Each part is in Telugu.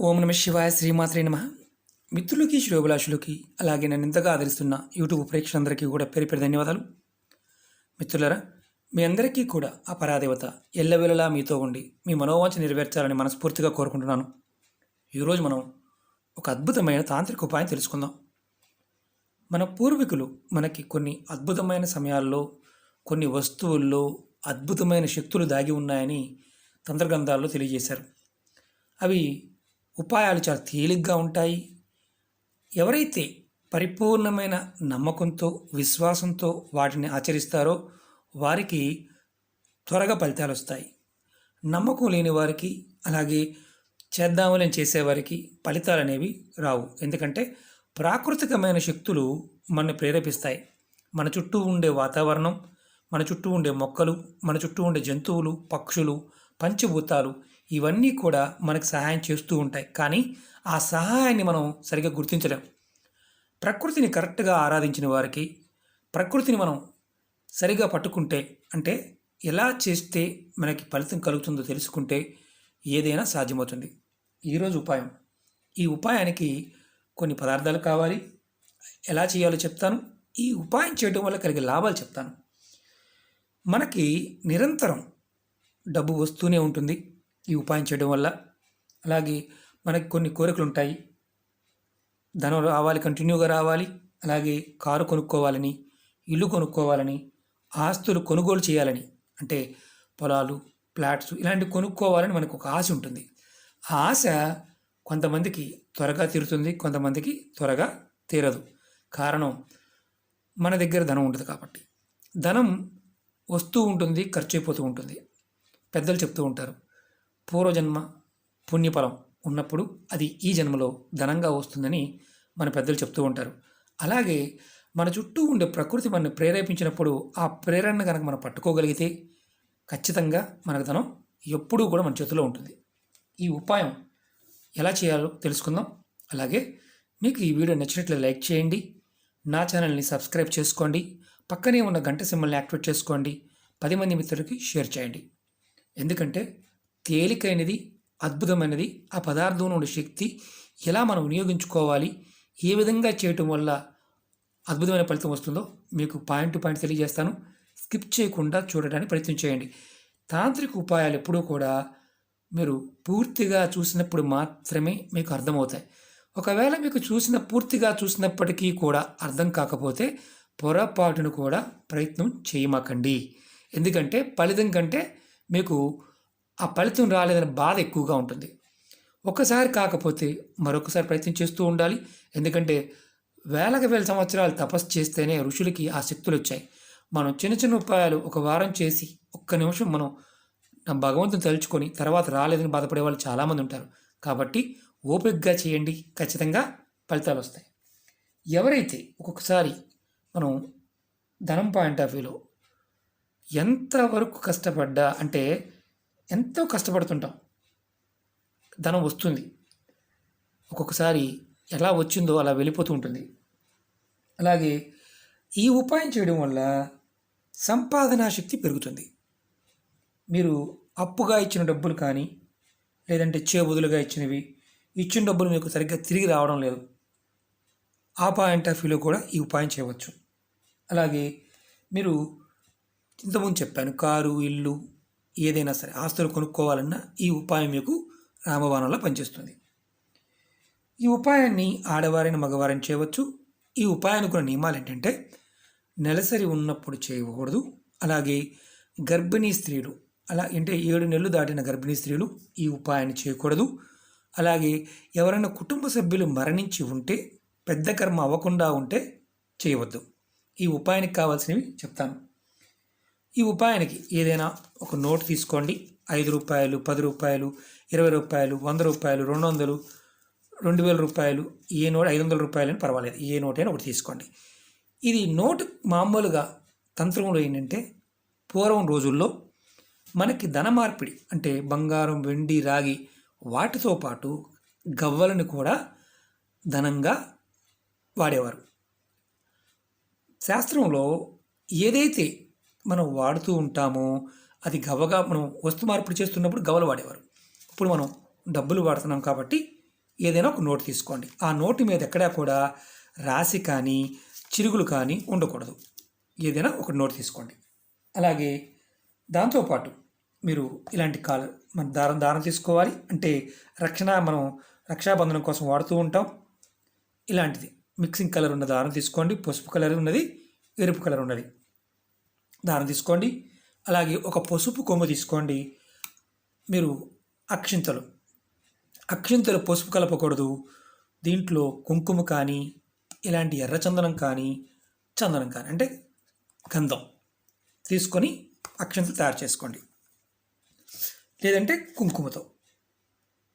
ఓం నమ శివాయ శ్రీమాత్రే నమ. మిత్రులకి శ్రేయోభిలాషులకి అలాగే నన్ను ఇంతగా ఆదరిస్తున్న యూట్యూబ్ ప్రేక్షకులందరికీ కూడా పేరు పేరు ధన్యవాదాలు. మిత్రులరా మీ అందరికీ కూడా ఆ పరాదేవత ఎల్లవేళలా మీతో ఉండి మీ మనోవాంఛ నెరవేర్చాలని మనస్ఫూర్తిగా కోరుకుంటున్నాను. ఈరోజు మనం ఒక అద్భుతమైన తాంత్రిక ఉపాయం తెలుసుకుందాం. మన పూర్వీకులు మనకి కొన్ని అద్భుతమైన సమయాల్లో కొన్ని వస్తువుల్లో అద్భుతమైన శక్తులు దాగి ఉన్నాయని తంత్రగ్రంథాల్లో తెలియజేశారు. అవి ఉపాయాలు చాలా తేలిగ్గా ఉంటాయి. ఎవరైతే పరిపూర్ణమైన నమ్మకంతో విశ్వాసంతో వాటిని ఆచరిస్తారో వారికి త్వరగా ఫలితాలు వస్తాయి. నమ్మకం లేని వారికి అలాగే చేద్దామని చేసేవారికి ఫలితాలు అనేవి రావు. ఎందుకంటే ప్రాకృతికమైన శక్తులు మనని ప్రేరేపిస్తాయి. మన చుట్టూ ఉండే వాతావరణం మన చుట్టూ ఉండే మొక్కలు మన చుట్టూ ఉండే జంతువులు పక్షులు పంచభూతాలు ఇవన్నీ కూడా మనకు సహాయం చేస్తూ ఉంటాయి. కానీ ఆ సహాయాన్ని మనం సరిగ్గా గుర్తించలేం. ప్రకృతిని కరెక్ట్గా ఆరాధించిన వారికి ప్రకృతిని మనం సరిగా పట్టుకుంటే అంటే ఎలా చేస్తే మనకి ఫలితం కలుగుతుందో తెలుసుకుంటే ఏదైనా సాధ్యమవుతుంది. ఈరోజు ఉపాయం. ఈ ఉపాయానికి కొన్ని పదార్థాలు కావాలి. ఎలా చేయాలో చెప్తాను. ఈ ఉపాయం చేయడం వల్ల కలిగే లాభాలు చెప్తాను. మనకి నిరంతరం డబ్బు వస్తూనే ఉంటుంది. ఈ ఉపాయం చేయడం వల్ల. అలాగే మనకి కొన్ని కోరికలు ఉంటాయి. ధనం రావాలి కంటిన్యూగా రావాలి. అలాగే కారు కొనుక్కోవాలని ఇల్లు కొనుక్కోవాలని ఆస్తులు కొనుగోలు చేయాలని. అంటే పొలాలు ఫ్లాట్స్ ఇలాంటివి కొనుక్కోవాలని మనకు ఒక ఆశ ఉంటుంది. ఆ ఆశ కొంతమందికి త్వరగా తీరుతుంది కొంతమందికి త్వరగా తీరదు. కారణం మన దగ్గర ధనం ఉంటుంది కాబట్టి. ధనం వస్తూ ఉంటుంది ఖర్చు అయిపోతూ ఉంటుంది. పెద్దలు చెప్తూ ఉంటారు. పూర్వజన్మ పుణ్యఫలం ఉన్నప్పుడు అది ఈ జన్మలో ధనంగా వస్తుందని మన పెద్దలు చెప్తూ ఉంటారు. అలాగే మన చుట్టూ ఉండే ప్రకృతి మనని ప్రేరేపించినప్పుడు ఆ ప్రేరణ కనుక మనం పట్టుకోగలిగితే ఖచ్చితంగా మనకు ధనం ఎప్పుడూ కూడా మన చేతిలో ఉంటుంది. ఈ ఉపాయం ఎలా చేయాలో తెలుసుకుందాం. అలాగే మీకు ఈ వీడియో నచ్చినట్లు లైక్ చేయండి. నా ఛానల్ని సబ్స్క్రైబ్ చేసుకోండి. పక్కనే ఉన్న గంట సింబల్ని యాక్టివేట్ చేసుకోండి. పది మంది మిత్రులకి షేర్ చేయండి. ఎందుకంటే తేలికైనది అద్భుతమైనది ఆ పదార్థం నుండి శక్తి ఎలా మనం వినియోగించుకోవాలి ఏ విధంగా చేయటం వల్ల అద్భుతమైన ఫలితం వస్తుందో మీకు పాయింట్ టు పాయింట్ తెలియజేస్తాను. స్కిప్ చేయకుండా చూడడానికి ప్రయత్నం చేయండి. తాంత్రిక ఉపాయాలు ఎప్పుడూ కూడా మీరు పూర్తిగా చూసినప్పుడు మాత్రమే మీకు అర్థమవుతాయి. ఒకవేళ మీకు చూసిన పూర్తిగా చూసినప్పటికీ కూడా అర్థం కాకపోతే పొరపాటును కూడా ప్రయత్నం చేయమాకండి. ఎందుకంటే ఫలితం కంటే మీకు ఆ ఫలితం రాలేదనే బాధ ఎక్కువగా ఉంటుంది. ఒక్కసారి కాకపోతే మరొకసారి ప్రయత్నం చేస్తూ ఉండాలి. ఎందుకంటే వేలకు వేల సంవత్సరాలు తపస్సు చేస్తేనే ఋషులకి ఆ శక్తులు వచ్చాయి. మనం చిన్న చిన్న ఉపాయాలు ఒక వారం చేసి ఒక్క నిమిషం మనం నా భగవంతుని తలుచుకొని తర్వాత రాలేదని బాధపడే వాళ్ళు చాలామంది ఉంటారు. కాబట్టి ఓపికగా చేయండి. ఖచ్చితంగా ఫలితాలు వస్తాయి. ఎవరైతే ఒక్కొక్కసారి మనం ధనం పాయింట్ ఆఫ్ వ్యూలో ఎంతవరకు కష్టపడ్డా అంటే ఎంతో కష్టపడుతుంటాం. ధనం వస్తుంది. ఒక్కొక్కసారి ఎలా వచ్చిందో అలా వెళ్ళిపోతూ ఉంటుంది. అలాగే ఈ ఉపాయం చేయడం వల్ల సంపాదనా శక్తి పెరుగుతుంది. మీరు అప్పుగా ఇచ్చిన డబ్బులు కానీ లేదంటే చేబుదులుగా ఇచ్చినవి ఇచ్చిన డబ్బులు మీకు సరిగ్గా తిరిగి రావడం లేదు. ఆ పాయింట్ ఆఫ్ వ్యూలో కూడా ఈ ఉపాయం చేయవచ్చు. అలాగే మీరు ఇంతకుముందు చెప్పాను కారు ఇల్లు ఏదైనా సరే ఆస్తులు కొనుక్కోవాలన్నా ఈ ఉపాయం మీకు రామబాణంలో పనిచేస్తుంది. ఈ ఉపాయాన్ని ఆడవారిని మగవారిని చేయవచ్చు. ఈ ఉపాయానికి ఉన్న నియమాలు ఏంటంటే నెలసరి ఉన్నప్పుడు చేయకూడదు. అలాగే గర్భిణీ స్త్రీలు అలా అంటే ఏడు నెలలు దాటిన గర్భిణీ స్త్రీలు ఈ ఉపాయాన్ని చేయకూడదు. అలాగే ఎవరైనా కుటుంబ సభ్యులు మరణించి ఉంటే పెద్ద కర్మ అవ్వకుండా ఉంటే చేయవద్దు. ఈ ఉపాయానికి కావాల్సినవి చెప్తాను. ఈ ఉపాయానికి ఏదైనా ఒక నోట్ తీసుకోండి. ఐదు రూపాయలు పది రూపాయలు ఇరవై రూపాయలు వంద రూపాయలు రెండు వందలు రెండు వేల రూపాయలు ఏ నోట్ ఐదు వందల రూపాయలు పర్వాలేదు. ఏ నోట్ అయినా ఒకటి తీసుకోండి. ఇది నోటు మామూలుగా తంత్రంలో ఏంటంటే పూర్వం రోజుల్లో మనకి ధన మార్పిడి అంటే బంగారం వెండి రాగి వాటితో పాటు గవ్వలను కూడా ధనంగా వాడేవారు. శాస్త్రంలో ఏదైతే మనం వాడుతూ ఉంటామో అది గవగా మనం వస్తు మార్పిడి చేస్తున్నప్పుడు గవలు వాడేవారు. ఇప్పుడు మనం డబ్బులు వాడుతున్నాం కాబట్టి ఏదైనా ఒక నోటు తీసుకోండి. ఆ నోటు మీద ఎక్కడా కూడా రాసి కానీ చిరుగులు కానీ ఉండకూడదు. ఏదైనా ఒక నోటు తీసుకోండి. అలాగే దాంతోపాటు మీరు ఇలాంటి కాలు మన దారం దారం తీసుకోవాలి. అంటే రక్షణ మనం రక్షాబంధనం కోసం వాడుతూ ఉంటాం. ఇలాంటిది. మిక్సింగ్ కలర్ ఉన్న దారం తీసుకోండి. పసుపు కలర్ ఉన్నది ఎరుపు కలర్ ఉన్నది. దారం తీసుకోండి. అలాగే ఒక పసుపు కొమ్ము తీసుకోండి. మీరు అక్షింతలు. అక్షింతలు పసుపు కలపకూడదు. దీంట్లో కుంకుమ కానీ ఇలాంటి ఎర్ర చందనం కానీ చందనం కానీ అంటే గంధం తీసుకొని అక్షింతలు తయారు చేసుకోండి. లేదంటే కుంకుమతో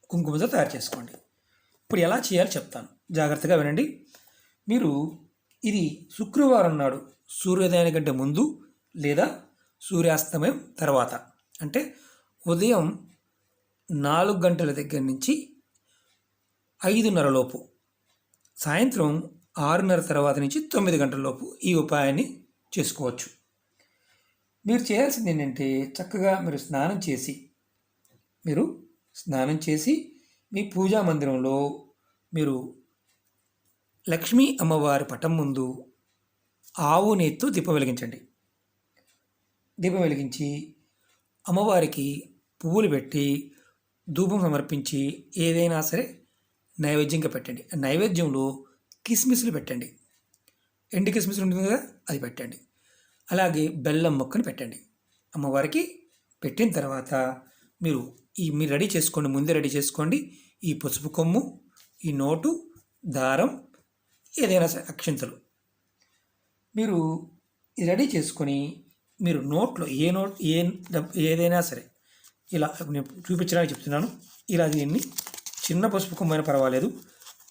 కుంకుమతో తయారు చేసుకోండి. ఇప్పుడు ఎలా చేయాలో చెప్తాను. జాగ్రత్తగా వినండి. మీరు ఇది శుక్రవారం నాడు సూర్యోదయానికంటే ముందు లేదా సూర్యాస్తమయం తర్వాత. అంటే ఉదయం నాలుగు గంటల దగ్గర నుంచి ఐదున్నర లోపు సాయంత్రం ఆరున్నర తర్వాత నుంచి తొమ్మిది గంటల లోపు ఈ ఉపాయాన్ని చేసుకోవచ్చు. మీరు చేయాల్సింది ఏంటంటే చక్కగా మీరు స్నానం చేసి మీరు స్నానం చేసి మీ పూజా మందిరంలో మీరు లక్ష్మీ అమ్మవారి పటం ముందు ఆవు నేత్తో దీపం వెలిగించండి. దీపం వెలిగించి అమ్మవారికి పువ్వులు పెట్టి ధూపం సమర్పించి ఏదైనా సరే నైవేద్యంగా పెట్టండి. ఆ నైవేద్యంలో కిస్మిస్లు పెట్టండి. ఎండు కిస్మిస్లు ఉంటుంది కదా అది పెట్టండి. అలాగే బెల్లం మొక్కను పెట్టండి. అమ్మవారికి పెట్టిన తర్వాత మీరు ఈ మీరు రెడీ చేసుకోండి ముందే రెడీ చేసుకోండి. ఈ పసుపు కొమ్ము ఈ నోటు దారం ఏదైనా సరే అక్షింతలు. మీరు ఇది రెడీ చేసుకొని మీరు నోట్లో ఏ నోట్ ఏ డబ్ ఏదైనా సరే ఇలా నేను చూపించడానికి చెప్తున్నాను. ఇలా దీన్ని చిన్న పసుపు కొమ్ము అయినా పర్వాలేదు.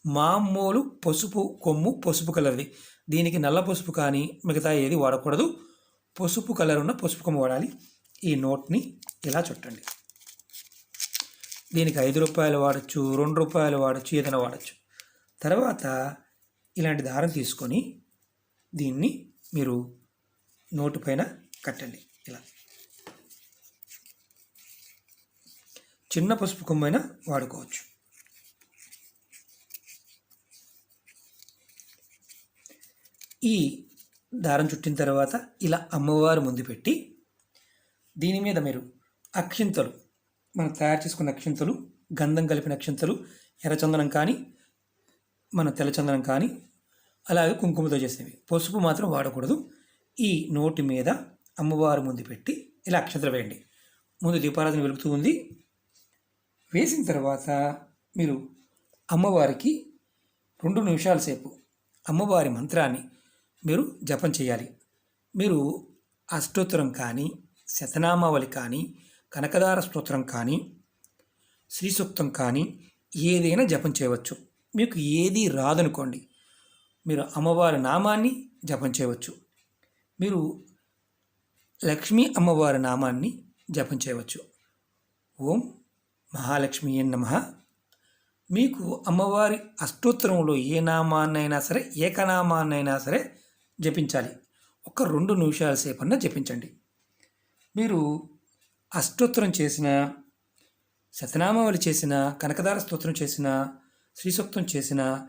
మామూలు పసుపు కొమ్ము పసుపు కలర్ది. దీనికి నల్ల పసుపు కానీ మిగతా ఏది వాడకూడదు. పసుపు కలర్ ఉన్న పసుపు కొమ్ము వాడాలి. ఈ నోట్ని ఇలా చుట్టండి. దీనికి ఐదు రూపాయలు వాడచ్చు రెండు రూపాయలు వాడచ్చు ఏదైనా వాడచ్చు. తర్వాత ఇలాంటి దారం తీసుకొని దీన్ని మీరు నోటు పైన కట్టండి. ఇలా. చిన్న పసుపు కొమ్మైనా వాడుకోవచ్చు. ఈ దారం చుట్టిన తర్వాత ఇలా అమ్మవారు ముందు పెట్టి దీని మీద మీరు అక్షింతలు మనం తయారు చేసుకున్న అక్షింతలు గంధం కలిపిన అక్షింతలు ఎర్రచందనం కానీ మన తెల్లచందనం కానీ అలాగే కుంకుమతో చేసేవి. పసుపు మాత్రం వాడకూడదు. ఈ నోటి మీద అమ్మవారి ముందు పెట్టి ఇలా అక్షంతలు వేయండి. ముందు దీపారాధన వెలుగుతూ ఉంది. వేసిన తర్వాత మీరు అమ్మవారికి రెండు నిమిషాల సేపు అమ్మవారి మంత్రాన్ని మీరు జపం చేయాలి. మీరు అష్టోత్తరం కానీ శతనామావళి కానీ కనకదార స్తోత్రం కానీ శ్రీ సూక్తం కానీ ఏదైనా జపం చేయవచ్చు. మీకు ఏది రాదనుకోండి మీరు అమ్మవారి నామాన్ని జపం చేయవచ్చు. మీరు లక్ష్మీ అమ్మవారి నామాన్ని జపం చేయవచ్చు. ఓం మహాలక్ష్మి నమ. మీకు అమ్మవారి అష్టోత్తరంలో ఏ నామాన్నైనా సరే ఏకనామాన్నైనా సరే జపించాలి. ఒక రెండు నిమిషాల సేపన్నా జపించండి. మీరు అష్టోత్తరం చేసిన శతనామావళి చేసిన కనకదార స్తోత్రం చేసిన శ్రీసూక్తం చేసిన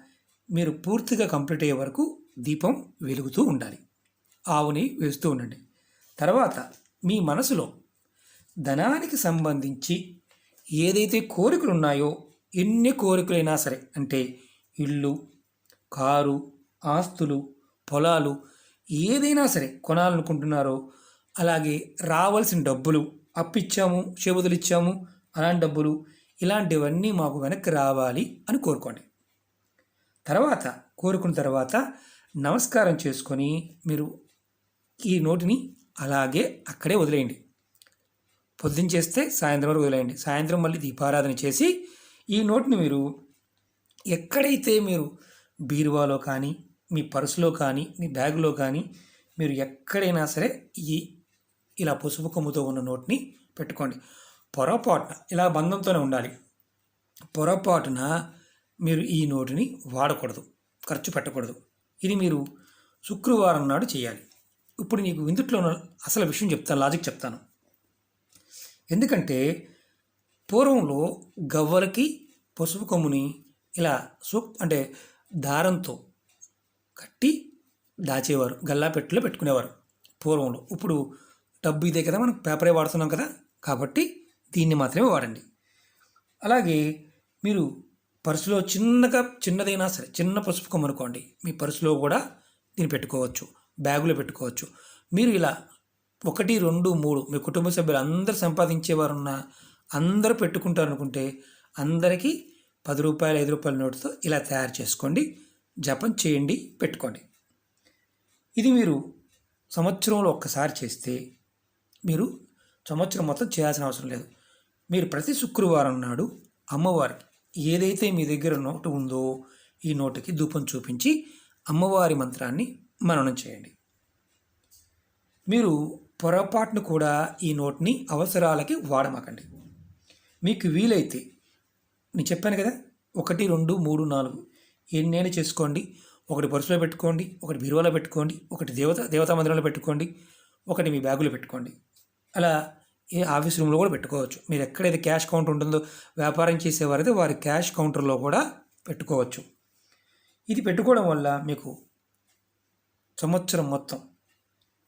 మీరు పూర్తిగా కంప్లీట్ అయ్యే వరకు దీపం వెలుగుతూ ఉండాలి. ఆవుని వేస్తూ ఉండండి. తర్వాత మీ మనసులో ధనానికి సంబంధించి ఏదైతే కోరికలు ఉన్నాయో ఎన్ని కోరికలైనా సరే అంటే ఇల్లు కారు ఆస్తులు పొలాలు ఏదైనా సరే కొనాలనుకుంటున్నారో అలాగే రావాల్సిన డబ్బులు అప్పిచ్చాము చెబుదలు ఇచ్చాము అలాంటి డబ్బులు ఇలాంటివన్నీ మాకు వెనక్కి రావాలి అని కోరుకోండి. తర్వాత కోరుకున్న తర్వాత నమస్కారం చేసుకొని మీరు ఈ నోటిని అలాగే అక్కడే వదిలేయండి. పొద్దున్న చేస్తే సాయంత్రం వరకు వదిలేయండి. సాయంత్రం మళ్ళీ దీపారాధన చేసి ఈ నోటిని మీరు ఎక్కడైతే మీరు బీరువాలో కానీ మీ పర్సులో కానీ మీ బ్యాగులో కానీ మీరు ఎక్కడైనా సరే ఈ ఇలా పసుపు కొమ్ముతో ఉన్న నోట్ని పెట్టుకోండి. పొరపాటున ఇలా బంధంతోనే ఉండాలి. పొరపాటున మీరు ఈ నోటుని వాడకూడదు. ఖర్చు పెట్టకూడదు. ఇది మీరు శుక్రవారం నాడు చేయాలి. ఇప్పుడు నీకు ఇందుట్లో ఉన్న అసలు విషయం చెప్తాను లాజిక్ చెప్తాను. ఎందుకంటే పూర్వంలో గవ్వలకి పసుపు కొమ్ముని ఇలా సూక్ అంటే దారంతో కట్టి దాచేవారు గల్లాపెట్టులో పెట్టుకునేవారు పూర్వంలో. ఇప్పుడు డబ్బు ఇదే కదా మనం పేపరే వాడుతున్నాం కదా కాబట్టి దీన్ని మాత్రమే వాడండి. అలాగే మీరు పర్సులో చిన్నగా చిన్నదైనా సరే చిన్న పసుపు కొమ్మ అనుకోండి మీ పర్సులో కూడా దీన్ని పెట్టుకోవచ్చు. బ్యాగులో పెట్టుకోవచ్చు. మీరు ఇలా ఒకటి రెండు మూడు మీ కుటుంబ సభ్యులు అందరు సంపాదించేవారు ఉన్న అందరూ పెట్టుకుంటారు అనుకుంటే అందరికీ పది రూపాయలు ఐదు రూపాయల నోటుతో ఇలా తయారు చేసుకోండి. జపం చేయండి పెట్టుకోండి. ఇది మీరు సంవత్సరంలో ఒక్కసారి చేస్తే మీరు సంవత్సరం మొత్తం చేయాల్సిన అవసరం లేదు. మీరు ప్రతి శుక్రవారం నాడు అమ్మవారికి ఏదైతే మీ దగ్గర నోటు ఉందో ఈ నోటుకి ధూపం చూపించి అమ్మవారి మంత్రాన్ని మననం చేయండి. మీరు పొరపాటును కూడా ఈ నోట్ని అవసరాలకి వాడమాకండి. మీకు వీలైతే నేను చెప్పాను కదా ఒకటి రెండు మూడు నాలుగు ఎన్నైనా చేసుకోండి. ఒకటి పర్సులో పెట్టుకోండి ఒకటి బీరువాలో పెట్టుకోండి ఒకటి దేవత దేవతా మందిరంలో పెట్టుకోండి ఒకటి మీ బ్యాగులో పెట్టుకోండి. అలా ఏ ఆఫీస్ రూమ్లో కూడా పెట్టుకోవచ్చు. మీరు ఎక్కడైతే క్యాష్ కౌంటర్ ఉంటుందో వ్యాపారం చేసేవారైతే వారి క్యాష్ కౌంటర్లో కూడా పెట్టుకోవచ్చు. ఇది పెట్టుకోవడం వల్ల మీకు సంవత్సరం మొత్తం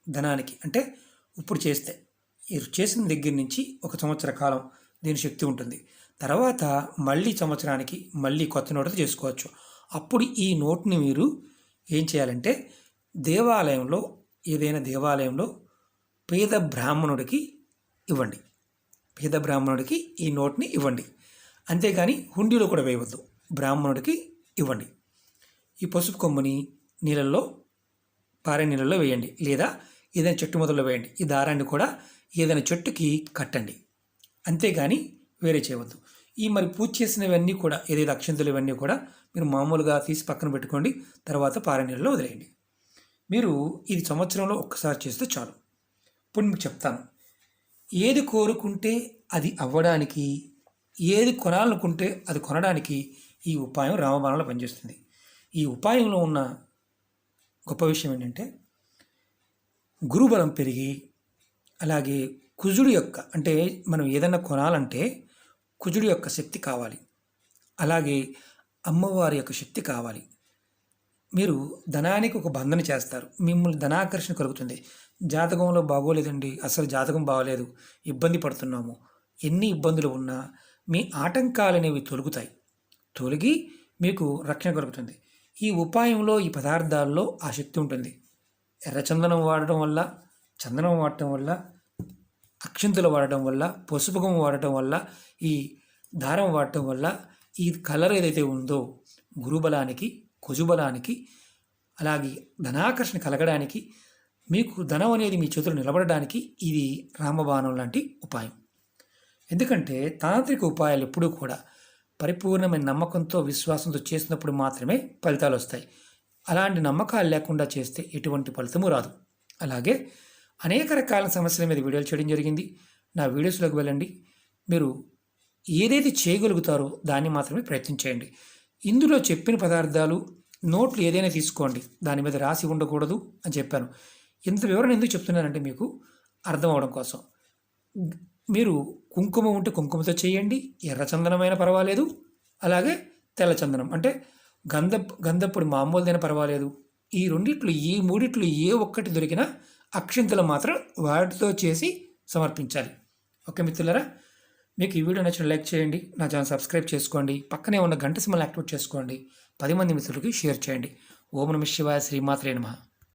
ధనానికి అంటే ఇప్పుడు చేస్తే మీరు చేసిన దగ్గర నుంచి ఒక సంవత్సర కాలం దీని శక్తి ఉంటుంది. తర్వాత మళ్ళీ సంవత్సరానికి మళ్ళీ కొత్త నోటుతో చేసుకోవచ్చు. అప్పుడు ఈ నోట్ని మీరు ఏం చేయాలంటే దేవాలయంలో ఏదైనా దేవాలయంలో పేద బ్రాహ్మణుడికి ఇవ్వండి. పేద బ్రాహ్మణుడికి ఈ నోట్ని ఇవ్వండి. అంతేగాని హుండీలో కూడా వేయవద్దు. బ్రాహ్మణుడికి ఇవ్వండి. ఈ పసుపు కొమ్ముని నీళ్ళల్లో పారే నీళ్ళలో వేయండి. లేదా ఏదైనా చెట్టు మొదల్లో వేయండి. ఈ దారాన్ని కూడా ఏదైనా చెట్టుకి కట్టండి. అంతేగాని వేరే చేయవద్దు. ఈ మరి పూజ చేసినవన్నీ కూడా ఏదైతే అక్షంతులు ఇవన్నీ కూడా మీరు మామూలుగా తీసి పక్కన పెట్టుకోండి. తర్వాత పారే నీళ్ళలో వదిలేయండి. మీరు ఇది సంవత్సరంలో ఒక్కసారి చేస్తే చాలు. ఇప్పుడు మీకు చెప్తాను. ఏది కోరుకుంటే అది అవ్వడానికి ఏది కొనాలనుకుంటే అది కొనడానికి ఈ ఉపాయం రామబాణంలో పనిచేస్తుంది. ఈ ఉపాయంలో ఉన్న గొప్ప విషయం ఏంటంటే గురుబలం పెరిగి అలాగే కుజుడు యొక్క అంటే మనం ఏదైనా కొనాలంటే కుజుడు యొక్క శక్తి కావాలి. అలాగే అమ్మవారి యొక్క శక్తి కావాలి. మీరు ధనానికి ఒక బంధన చేస్తారు. మిమ్మల్ని ధనాకర్షణ కలుగుతుంది. జాతకంలో బాగోలేదండి. అసలు జాతకం బాగోలేదు. ఇబ్బంది పడుతున్నాము. ఎన్ని ఇబ్బందులు ఉన్నా మీ ఆటంకాలు అనేవి తొలుగుతాయి. తొలగి మీకు రక్షణ కలుగుతుంది. ఈ ఉపాయంలో ఈ పదార్థాల్లో ఆ శక్తి ఉంటుంది. ఎర్రచందనం వాడటం వల్ల చందనం వాడటం వల్ల అక్షంతులు వాడటం వల్ల పసుపుకం వాడటం వల్ల ఈ దారం వాడటం వల్ల ఈ కలర్ ఏదైతే ఉందో గురుబలానికి కుజుబలానికి అలాగే ధనాకర్షణ కలగడానికి మీకు ధనం అనేది మీ చేతులు నిలబడడానికి ఇది రామబాణం లాంటి ఉపాయం. ఎందుకంటే తాంత్రిక ఉపాయాలు ఎప్పుడూ కూడా పరిపూర్ణమైన నమ్మకంతో విశ్వాసంతో చేసినప్పుడు మాత్రమే ఫలితాలు వస్తాయి అలాంటి నమ్మకాలు లేకుండా చేస్తే ఎటువంటి ఫలితము రాదు. అలాగే అనేక రకాల సమస్యల మీద వీడియోలు చేయడం జరిగింది. నా వీడియోస్లోకి వెళ్ళండి. మీరు ఏదైతే చేయగలుగుతారో దాన్ని మాత్రమే ప్రయత్నించేయండి ఇందులో చెప్పిన పదార్థాలు నోట్లు ఏదైనా తీసుకోండి. దాని మీద రాసి ఉండకూడదు అని చెప్పాను. ఇంత వివరణ ఎందుకు చెప్తున్నానంటే మీకు అర్థం అవడం కోసం. మీరు కుంకుమ ఉంటే కుంకుమతో చేయండి ఎర్ర చందనమైన పర్వాలేదు. అలాగే తెల్ల చందనం. అంటే గంధ గంధప్పుడు మామూలుదైనా పర్వాలేదు. ఈ రెండిట్లు ఈ మూడిట్లు ఏ ఒక్కటి దొరికినా అక్షింతలు మాత్రం వాటితో చేసి సమర్పించాలి. ఓకే మిత్రులరా? మీకు ఈ వీడియో నచ్చిన లైక్ చేయండి నా ఛానల్ సబ్స్క్రైబ్ చేసుకోండి పక్కనే ఉన్న గంట సింబల్ యాక్టివేట్ చేసుకోండి పది మంది మిత్రులకి షేర్ చేయండి. ఓం నమ శివాయ శ్రీమాత్రే